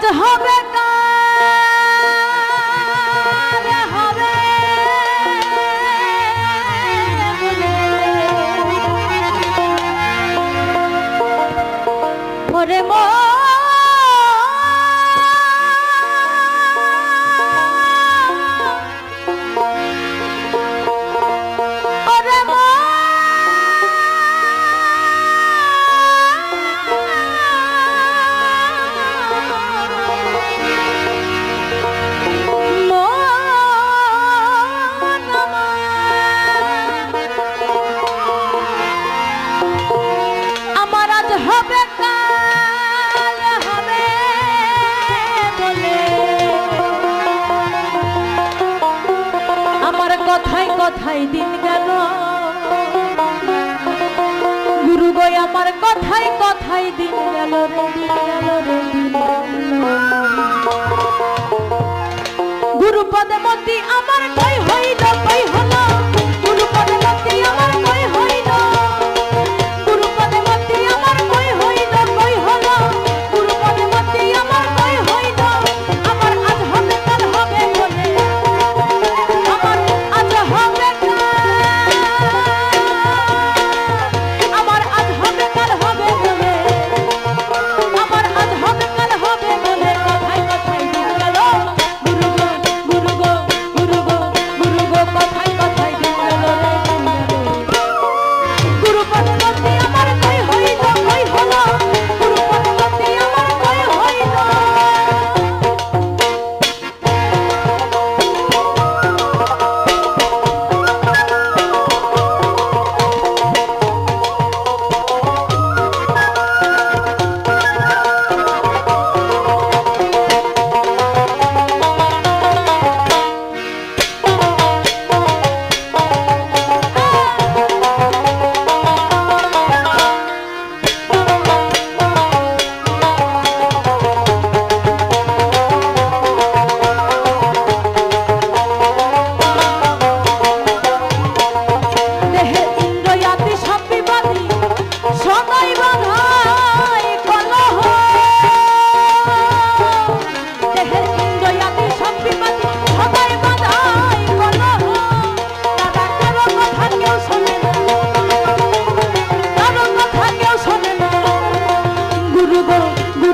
আজ হবে হবে। ওরে মন কথায় কথায় দিন গেল। গুরু গো আমার কথায় কথায় দিন গেল গুরুপদ মতি আমার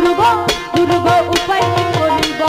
দুর্গ দুর্গ উপায় করিব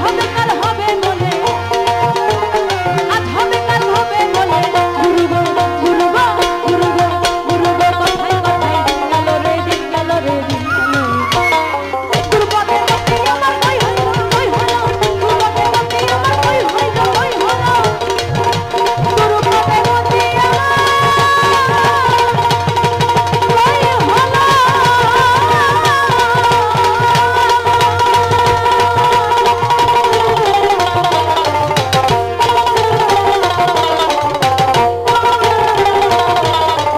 অন্ধকার